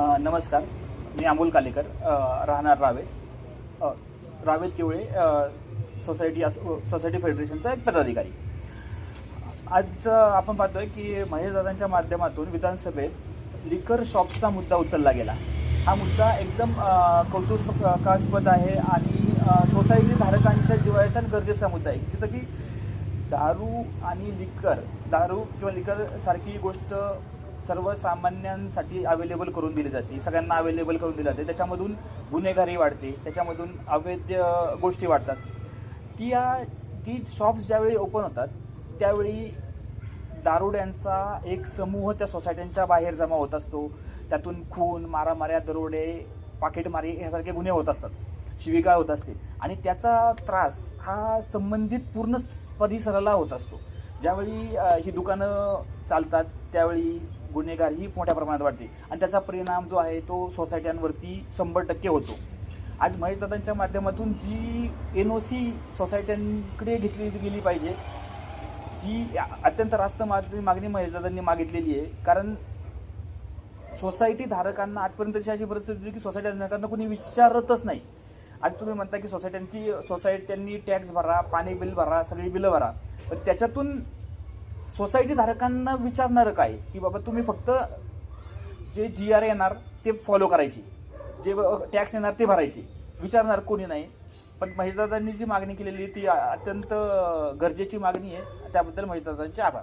नमस्कार. मी अमोल कालेकर राहणार रावे रावेल रावेत किवळे सोसायटी अस सोसायटी फेडरेशनचा एक पदाधिकारी. आज आपण पाहतोय की महेशदादांच्या माध्यमातून विधानसभेत लिकर शॉप्सचा मुद्दा उचलला गेला. हा मुद्दा एकदम कौतुकास्पद आहे आणि सोसायटी धारकांच्या जिवाळ्याचा गरजेचा मुद्दा आहे. जिथं की दारू आणि लिकर दारू किंवा लिकर सारखी गोष्ट सर्वसामान्यांसाठी अवेलेबल करून दिली जाते. सगळ्यांना अवेलेबल करून दिली जाते. त्याच्यामधून गुन्हेगारी वाढते. त्याच्यामधून अवैध गोष्टी वाढतात. ती या ती शॉप्स ज्यावेळी ओपन होतात त्यावेळी दारुड्यांचा एक समूह त्या सोसायट्यांच्या बाहेर जमा होत असतो. त्यातून खून मारामाऱ्या दरोडे पाकिटमारी ह्यासारखे गुन्हे होत असतात. शिवीगाळ होत असते. आणि त्याचा त्रास हा संबंधित पूर्ण परिसराला होत असतो. ज्यावेळी ही दुकानं चालतात त्यावेळी गुन्हेगार ही मोठ्या प्रमाणात वाढते. आणि त्याचा परिणाम जो आहे तो सोसायट्यांवरती शंभर टक्के होतो. आज महेशदादांच्या माध्यमातून जी एन ओ सी सोसायट्यांकडे घेतली गेली पाहिजे ही अत्यंत रास्त मागणी मागणी महेशदादांनी मागितलेली आहे. कारण सोसायटी धारकांना आजपर्यंत अशी अशी परिस्थिती होती की सोसायटी धारकांना कोणी विचारतच नाही. आज तुम्ही म्हणता की सोसायट्यांची सोसायट्यांनी टॅक्स भरा पाणी बिल भरा सगळी बिलं भरा. पण त्याच्यातून सोसायटी धारकांना विचारणारं काय? की बाबा तुम्ही फक्त जे जी आर येणार ते फॉलो करायची. जे टॅक्स येणार ते भरायचे. विचारणार कोणी नाही. पण महेशदादांनी जी मागणी केलेली आहे ती अत्यंत गरजेची मागणी आहे. त्याबद्दल महेशदादांचे आभार.